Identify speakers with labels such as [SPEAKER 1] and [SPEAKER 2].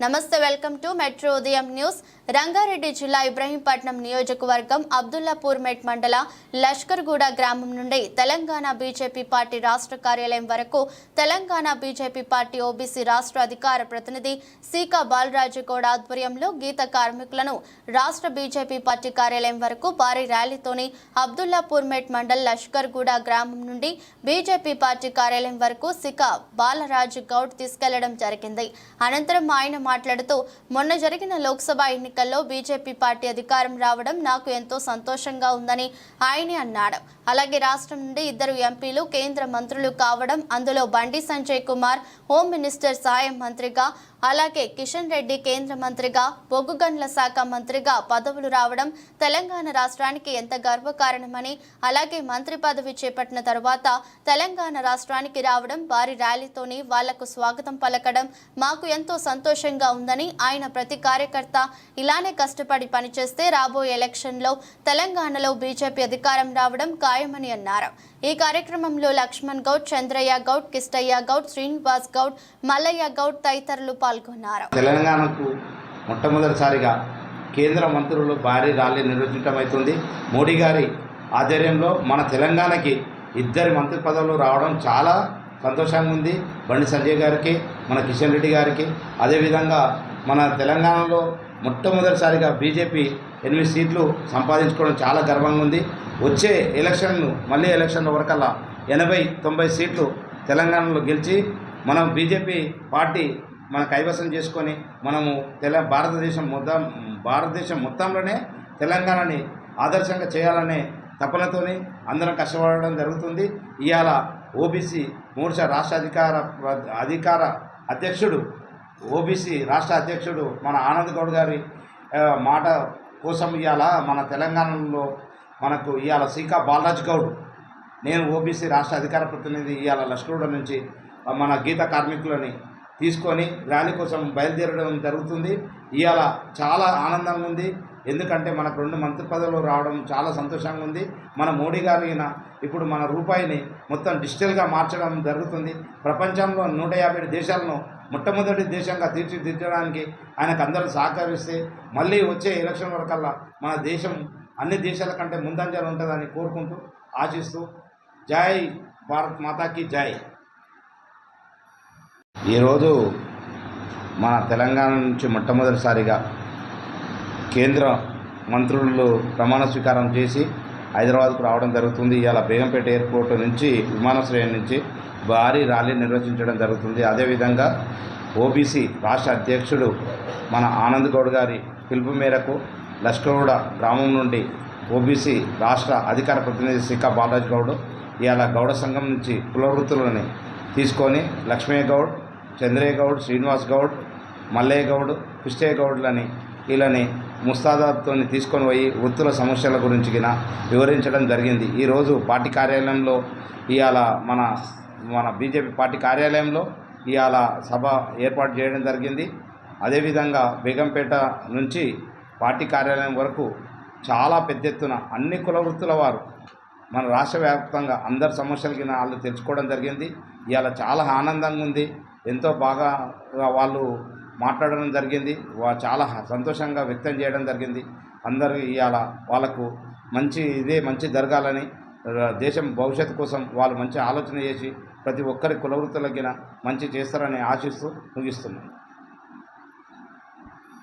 [SPEAKER 1] నమస్తే welcome to metro Udayam news. Rangareddy జిల్లా ఇబ్రహీంపట్నం నియోజకవర్గం అబ్దుల్లాపూర్ మెట్ మండల లష్కర్గూడ గ్రామం నుండి తెలంగాణ బీజేపీ పార్టీ రాష్ట్ర కార్యాలయం వరకు తెలంగాణ బీజేపీ పార్టీ ఓబీసీ రాష్ట్ర అధికార ప్రతినిధి సీకా బాలరాజు గౌడ్ ఆధ్వర్యంలో గీత కార్మికులను రాష్ట్ర బీజేపీ పార్టీ కార్యాలయం వరకు భారీ ర్యాలీతోని అబ్దుల్లాపూర్ మెట్ మండల్ లష్కర్గూడ గ్రామం నుండి బీజేపీ పార్టీ కార్యాలయం వరకు సికా బాలరాజు గౌడ్ తీసుకెళ్ళడం జరిగింది. అనంతరం ఆయన మాట్లాడుతూ మొన్న జరిగిన లోక్సభ ఎన్నికల్లో బీజేపీ పార్టీ అధికారం రావడం నాకు ఎంతో సంతోషంగా ఉందని ఆయనే అన్నాడు. అలాగే రాష్ట్రం నుండి ఇద్దరు ఎంపీలు కేంద్ర మంత్రులు కావడం అందులో బండి సంజయ్ కుమార్ హోమ్ మినిస్టర్ సహాయ మంత్రిగా అలాగే కిషన్ రెడ్డి కేంద్ర మంత్రిగా బొగ్గుగన్ల శాఖ మంత్రిగా పదవులు రావడం తెలంగాణ రాష్ట్రానికి ఎంత గర్వకారణమని అలాగే మంత్రి పదవి చేపట్టిన తర్వాత తెలంగాణ రాష్ట్రానికి రావడం వారి ర్యాలీతోని వాళ్ళకు స్వాగతం పలకడం మాకు ఎంతో సంతోషంగా ఉందని ఆయన ప్రతి కార్యకర్త ఇలానే కష్టపడి పనిచేస్తే రాబోయే ఎలక్షన్లో తెలంగాణలో బీజేపీ అధికారం రావడం ఖాయమని అన్నారు. ఈ కార్యక్రమంలో లక్ష్మణ్ గౌడ్ చంద్రయ్య గౌడ్ కిష్టయ్య గౌడ్ శ్రీనివాస్ గౌడ్ మల్లయ్య గౌడ్ తదితరులు పాల్గొన్నారు.
[SPEAKER 2] తెలంగాణకు మొట్టమొదటిసారిగా కేంద్ర మంత్రులు భారీ ర్యాలీ నిర్వహించడమవుతుంది మోడీ గారి ఆధ్వర్యంలో మన తెలంగాణకి ఇద్దరి మంత్రి పదవులు రావడం చాలా సంతోషంగా ఉంది. బండి సంజయ్ గారికి మన కిషన్ రెడ్డి గారికి. అదేవిధంగా మన తెలంగాణలో మొట్టమొదటిసారిగా బీజేపీ ఎనిమిది సీట్లు సంపాదించుకోవడం చాలా గర్వంగా ఉంది. వచ్చే ఎలక్షన్లు మళ్ళీ ఎలక్షన్ల వరకల్లా ఎనభై తొంభై సీట్లు తెలంగాణలో గెలిచి మనం బీజేపీ పార్టీ మన కైవసం చేసుకొని మనము తెల భారతదేశం మొత్తం భారతదేశం మొత్తంలోనే తెలంగాణని ఆదర్శంగా చేయాలనే తపనతోని అందరం కష్టపడడం జరుగుతుంది. ఇవాళ ఓబీసీ మోర్చా రాష్ట్ర అధికార అధికార అధ్యక్షుడు ఓబీసీ రాష్ట్ర అధ్యక్షుడు మన ఆనంద్ గౌడ్ గారి మాట కోసం ఇవాళ మన తెలంగాణలో మనకు ఇవాళ సీకా బాలరాజ్ గౌడ్. నేను ఓబీసీ రాష్ట్ర అధికార ప్రతినిధి ఇవాళ లష్కరుడ నుంచి మన గీత కార్మికులని తీసుకొని ర్యాలీ కోసం బయలుదేరడం జరుగుతుంది. ఇవాళ చాలా ఆనందంగా ఉంది. ఎందుకంటే మనకు రెండు మంత్రి పదవులు రావడం చాలా సంతోషంగా ఉంది. మన మోడీ గారు ఇప్పుడు మన రూపాయిని మొత్తం డిజిటల్గా మార్చడం జరుగుతుంది. ప్రపంచంలో నూట యాభై దేశాలను మొట్టమొదటి దేశంగా తీర్చిదిద్దడానికి ఆయనకు అందరూ సహకరిస్తే మళ్ళీ వచ్చే ఎలక్షన్ వరకల్లా మన దేశం అన్ని దేశాల కంటే ముందంజలు ఉంటుందని కోరుకుంటూ ఆశిస్తూ జై భారత్ మాతాకి జై. ఈరోజు మన తెలంగాణ నుంచి మొట్టమొదటిసారిగా కేంద్ర మంత్రులు ప్రమాణ స్వీకారం చేసి హైదరాబాద్కు రావడం జరుగుతుంది. ఇవాళ బేగంపేట ఎయిర్పోర్ట్ నుంచి విమానాశ్రయం నుంచి భారీ ర్యాలీ నిర్వహించడం జరుగుతుంది. అదేవిధంగా ఓబీసీ రాష్ట్ర అధ్యక్షుడు మన ఆనంద్ గౌడ్ గారి పిలుపు మేరకు లష్కరుడ గ్రామం నుండి ఓబీసీ రాష్ట్ర అధికార ప్రతినిధి శిఖా బాలరాజ్ గౌడ్ ఇవాళ గౌడ సంఘం నుంచి కులవృత్తులని తీసుకొని లక్ష్మయ్య గౌడ్ చంద్రయ్య గౌడ్ శ్రీనివాస్ గౌడ్ మల్లయ్య గౌడ్ కృష్ణయ్య గౌడ్లని వీళ్ళని ముస్తాదాబ్తో తీసుకొని పోయి వృత్తుల సమస్యల గురించి వివరించడం జరిగింది. ఈరోజు పార్టీ కార్యాలయంలో ఇవాళ మన మన బీజేపీ పార్టీ కార్యాలయంలో ఇవాళ సభ ఏర్పాటు చేయడం జరిగింది. అదేవిధంగా బేగంపేట నుంచి పార్టీ కార్యాలయం వరకు చాలా పెద్ద ఎత్తున అన్ని కుల వృత్తుల వారు మన రాష్ట్ర వ్యాప్తంగా అందరి సమస్యలకి వాళ్ళు తెలుసుకోవడం జరిగింది. ఇవాళ చాలా ఆనందంగా ఉంది. ఎంతో బాగా వాళ్ళు మాట్లాడడం జరిగింది. చాలా సంతోషంగా వ్యక్తం చేయడం జరిగింది. అందరూ ఇవాళ వాళ్ళకు మంచి ఇదే మంచి జరగాలని దేశం భవిష్యత్తు కోసం వాళ్ళు మంచి ఆలోచన చేసి ప్రతి ఒక్కరి కులవృత్తులకి మంచి చేస్తారని ఆశిస్తూ ముగిస్తున్నాను.